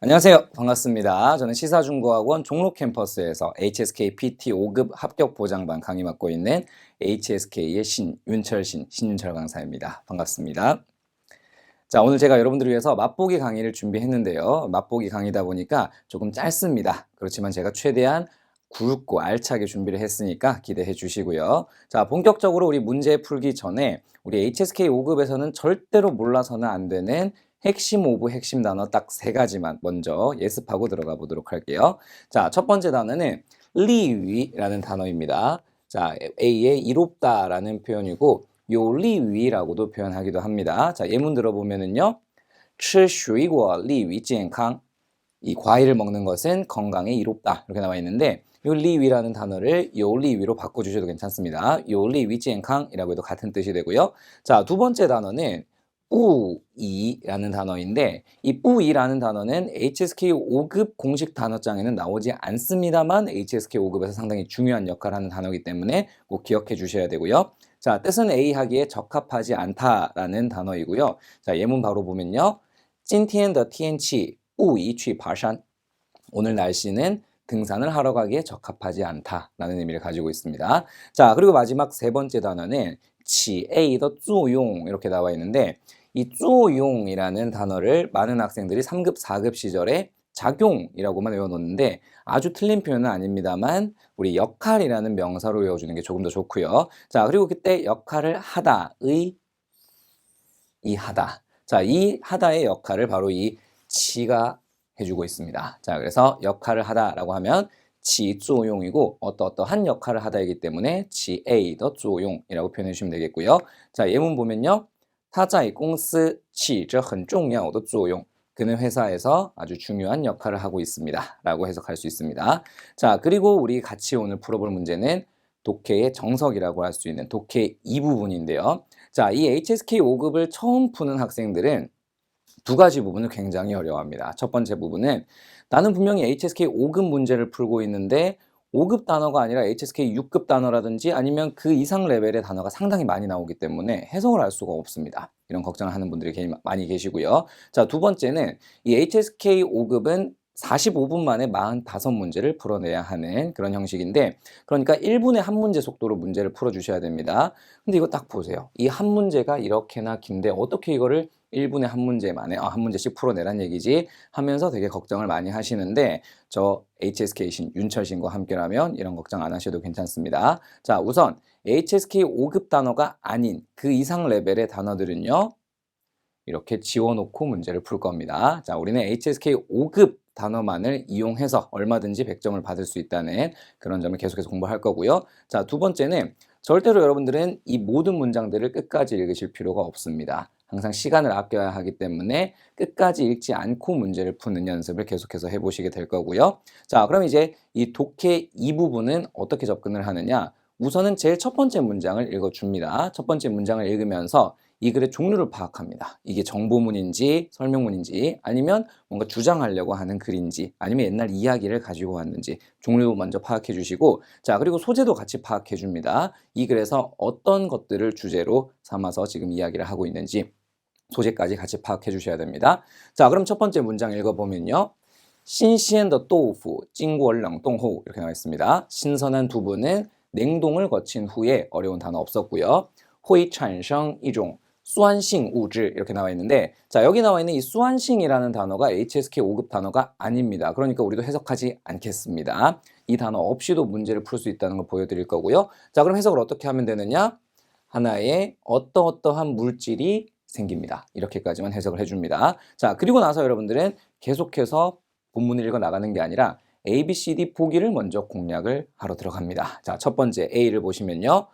안녕하세요. 반갑습니다. 저는 시사중고학원 종로 캠퍼스에서 HSK PT 5급 합격 보장반 강의 맡고 있는 HSK의 신윤철신, 신윤철 강사입니다. 반갑습니다. 자, 오늘 제가 여러분들을 위해서 맛보기 강의를 준비했는데요. 맛보기 강의다 보니까 조금 짧습니다. 그렇지만 제가 최대한 굵고 알차게 준비를 했으니까 기대해 주시고요. 자, 본격적으로 우리 문제 풀기 전에 우리 HSK 5급에서는 절대로 몰라서는 안 되는 핵심 오브 핵심 단어 딱 세 가지만 먼저 예습하고 들어가 보도록 할게요. 자, 첫 번째 단어는 리위라는 단어입니다. 자, A의 이롭다라는 표현이고 요 리위라고도 표현하기도 합니다. 자, 예문 들어보면은요. 吃水果利于健康. 이 과일을 먹는 것은 건강에 이롭다. 이렇게 나와 있는데 요리위라는 단어를 요리위로 바꿔주셔도 괜찮습니다. 요리위지엔캉이라고 해도 같은 뜻이 되고요. 자, 두 번째 단어는 우이라는 단어인데 이 우이라는 단어는 HSK 5급 공식 단어장에는 나오지 않습니다만 HSK 5급에서 상당히 중요한 역할을 하는 단어이기 때문에 꼭 기억해 주셔야 되고요. 자, 뜻은 A 하기에 적합하지 않다라는 단어이고요. 자, 예문 바로 보면요. 찐티엔 더 티엔 치 우이 취 바산 오늘 날씨는 등산을 하러 가기에 적합하지 않다라는 의미를 가지고 있습니다. 자, 그리고 마지막 세 번째 단어는 지에이더 쭈용 이렇게 나와 있는데 이 쭈용이라는 단어를 많은 학생들이 3급, 4급 시절에 작용이라고만 외워놓는데 아주 틀린 표현은 아닙니다만 우리 역할이라는 명사로 외워주는 게 조금 더 좋고요. 자 그리고 그때 역할을 하다의 이 하다 자이 하다의 역할을 바로 이 지가 해주고 있습니다. 자 그래서 역할을 하다라고 하면 起作用이고 어떠어떠한 역할을 하다이기 때문에 起A 的作用이라고 표현해 주시면 되겠고요. 자 예문 보면요. 他在公司起着很重要的作用. 그는 회사에서 아주 중요한 역할을 하고 있습니다. 라고 해석할 수 있습니다. 자, 그리고 우리 같이 오늘 풀어볼 문제는 독해의 정석이라고 할 수 있는 독해 이 부분인데요. 자, 이 HSK 5급을 처음 푸는 학생들은 두 가지 부분을 굉장히 어려워합니다. 첫 번째 부분은 나는 분명히 HSK 5급 문제를 풀고 있는데 5급 단어가 아니라 HSK 6급 단어라든지 아니면 그 이상 레벨의 단어가 상당히 많이 나오기 때문에 해석을 할 수가 없습니다. 이런 걱정을 하는 분들이 많이 계시고요. 자, 두 번째는 이 HSK 5급은 45분 만에 45문제를 풀어내야 하는 그런 형식인데 그러니까 1분에 한 문제 속도로 문제를 풀어주셔야 됩니다. 근데 이거 딱 보세요. 이 한 문제가 이렇게나 긴데 어떻게 이거를 1분에 한 문제 만에 아, 한 문제씩 풀어내란 얘기지 하면서 되게 걱정을 많이 하시는데 저 HSK신 윤철신과 함께라면 이런 걱정 안 하셔도 괜찮습니다. 자 우선 HSK 5급 단어가 아닌 그 이상 레벨의 단어들은요 이렇게 지워놓고 문제를 풀 겁니다. 자 우리는 HSK 5급 단어만을 이용해서 얼마든지 100점을 받을 수 있다는 그런 점을 계속해서 공부할 거고요. 자, 두 번째는 절대로 여러분들은 이 모든 문장들을 끝까지 읽으실 필요가 없습니다. 항상 시간을 아껴야 하기 때문에 끝까지 읽지 않고 문제를 푸는 연습을 계속해서 해보시게 될 거고요. 자, 그럼 이제 이 독해 이 부분은 어떻게 접근을 하느냐? 우선은 제일 첫 번째 문장을 읽어줍니다. 첫 번째 문장을 읽으면서 이 글의 종류를 파악합니다. 이게 정보문인지 설명문인지 아니면 뭔가 주장하려고 하는 글인지 아니면 옛날 이야기를 가지고 왔는지 종류 먼저 파악해 주시고 자 그리고 소재도 같이 파악해 줍니다. 이 글에서 어떤 것들을 주제로 삼아서 지금 이야기를 하고 있는지 소재까지 같이 파악해 주셔야 됩니다. 자 그럼 첫 번째 문장 읽어보면요. 신시엔더 또우프 찡구얼랑동호 이렇게 나와 있습니다. 신선한 두부는 냉동을 거친 후에 어려운 단어 없었고요. 호이 찬성 이종 수완싱 우질 이렇게 나와 있는데 자 여기 나와 있는 이 수완싱이라는 단어가 HSK 5급 단어가 아닙니다. 그러니까 우리도 해석하지 않겠습니다. 이 단어 없이도 문제를 풀 수 있다는 걸 보여드릴 거고요. 자 그럼 해석을 어떻게 하면 되느냐? 하나의 어떠어떠한 물질이 생깁니다. 이렇게까지만 해석을 해줍니다. 자 그리고 나서 여러분들은 계속해서 본문을 읽어 나가는 게 아니라 A, B, C, D 보기를 먼저 공략을 하러 들어갑니다. 자 첫 번째 A를 보시면요.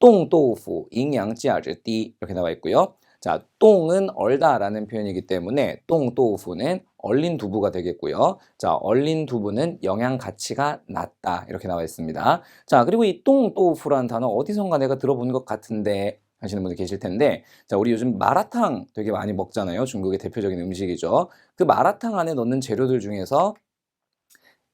똥도우후 영양 가치 띠 이렇게 나와 있고요. 자, 똥은 얼다라는 표현이기 때문에 똥도우후는 얼린 두부가 되겠고요. 자, 얼린 두부는 영양 가치가 낮다 이렇게 나와 있습니다. 자, 그리고 이 똥도우후라는 단어 어디선가 내가 들어본 것 같은데 하시는 분들 계실 텐데 자 우리 요즘 마라탕 되게 많이 먹잖아요 중국의 대표적인 음식이죠 그 마라탕 안에 넣는 재료들 중에서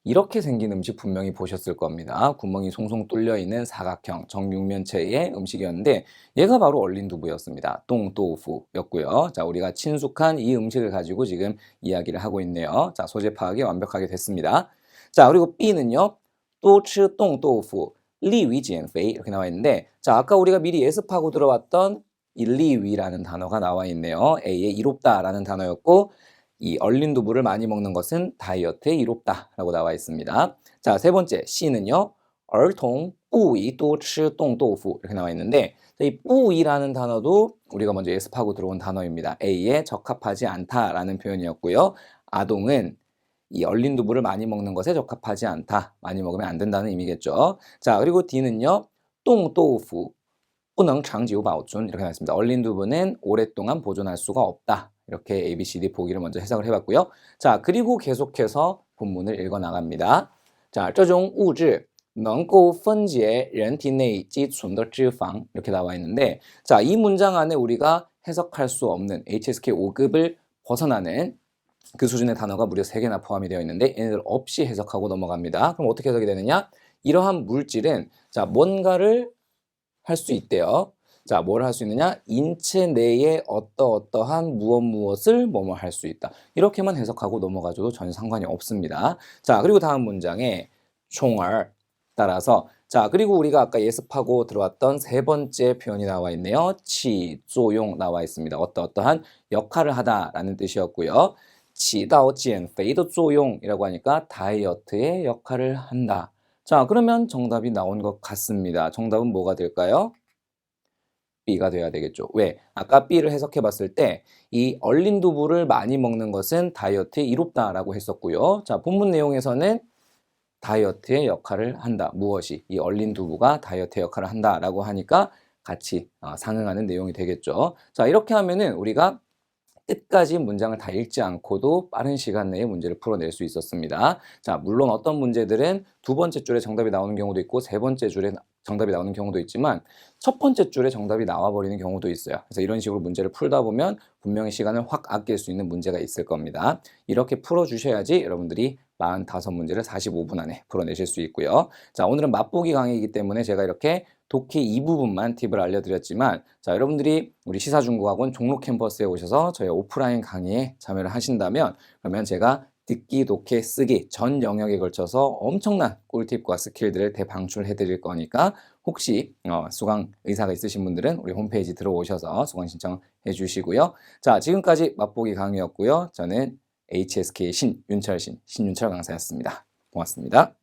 이렇게 생긴 음식 분명히 보셨을 겁니다. 구멍이 송송 뚫려 있는 사각형 정육면체의 음식이었는데 얘가 바로 얼린 두부였습니다. 똥또우프였고요. 자, 우리가 친숙한 이 음식을 가지고 지금 이야기를 하고 있네요. 자, 소재 파악이 완벽하게 됐습니다. 자, 그리고 B는요. 또츠 똥또우프 리위지엔페이 이렇게 나와 있는데 자, 아까 우리가 미리 예습하고 들어왔던 일리위라는 단어가 나와 있네요. A의 이롭다라는 단어였고 이 얼린 두부를 많이 먹는 것은 다이어트에 이롭다라고 나와 있습니다. 자, 세 번째 C는요. 얼통 뿌이 또치 똥도후 이렇게 나와 있는데 이 뿌이라는 단어도 우리가 먼저 예습하고 들어온 단어입니다. A에 적합하지 않다라는 표현이었고요. 아동은 이 얼린 두부를 많이 먹는 것에 적합하지 않다. 많이 먹으면 안 된다는 의미겠죠. 자, 그리고 D는요. 똥도후 뿌능 장지우 바오준 이렇게 나왔습니다. 얼린 두부는 오랫동안 보존할 수가 없다. 이렇게 A, B, C, D 보기를 먼저 해석을 해봤고요. 자, 그리고 계속해서 본문을 읽어 나갑니다. 자, 这种物质能够分解人体内积存的脂肪 이렇게 나와 있는데 자, 이 문장 안에 우리가 해석할 수 없는 HSK 5급을 벗어나는 그 수준의 단어가 무려 3개나 포함이 되어 있는데 얘네들 없이 해석하고 넘어갑니다. 그럼 어떻게 해석이 되느냐? 이러한 물질은 자, 뭔가를 할 수 있대요. 자, 뭘 할 수 있느냐? 인체 내에 어떠어떠한 무엇 무엇을 뭐뭐 할 수 있다. 이렇게만 해석하고 넘어가줘도 전혀 상관이 없습니다. 자, 그리고 다음 문장에 총알 따라서 자, 그리고 우리가 아까 예습하고 들어왔던 세 번째 표현이 나와 있네요. 치, 조용 나와 있습니다. 어떠어떠한 역할을 하다라는 뜻이었고요. 치다오 젠페이도 조용이라고 하니까 다이어트의 역할을 한다. 자, 그러면 정답이 나온 것 같습니다. 정답은 뭐가 될까요? B가 돼야 되겠죠. 왜? 아까 B를 해석해 봤을 때 이 얼린 두부를 많이 먹는 것은 다이어트에 이롭다라고 했었고요. 자, 본문 내용에서는 다이어트의 역할을 한다. 무엇이? 이 얼린 두부가 다이어트의 역할을 한다라고 하니까 같이 어, 상응하는 내용이 되겠죠. 자, 이렇게 하면은 우리가 끝까지 문장을 다 읽지 않고도 빠른 시간 내에 문제를 풀어낼 수 있었습니다. 자, 물론 어떤 문제들은 두 번째 줄에 정답이 나오는 경우도 있고 세 번째 줄에 정답이 나오는 경우도 있지만 첫 번째 줄에 정답이 나와버리는 경우도 있어요. 그래서 이런 식으로 문제를 풀다 보면 분명히 시간을 확 아낄 수 있는 문제가 있을 겁니다. 이렇게 풀어주셔야지 여러분들이 45문제를 45분 안에 풀어내실 수 있고요. 자, 오늘은 맛보기 강의이기 때문에 제가 이렇게 독해 이 부분만 팁을 알려드렸지만 자 여러분들이 우리 시사중국학원 종로 캠퍼스에 오셔서 저희 오프라인 강의에 참여를 하신다면 그러면 제가 듣기, 독해, 쓰기 전 영역에 걸쳐서 엄청난 꿀팁과 스킬들을 대방출해 드릴 거니까 혹시 어, 수강 의사가 있으신 분들은 우리 홈페이지 들어오셔서 수강 신청해 주시고요. 자 지금까지 맛보기 강의였고요. 저는 HSK 신 윤철 신 신윤철 강사였습니다. 고맙습니다.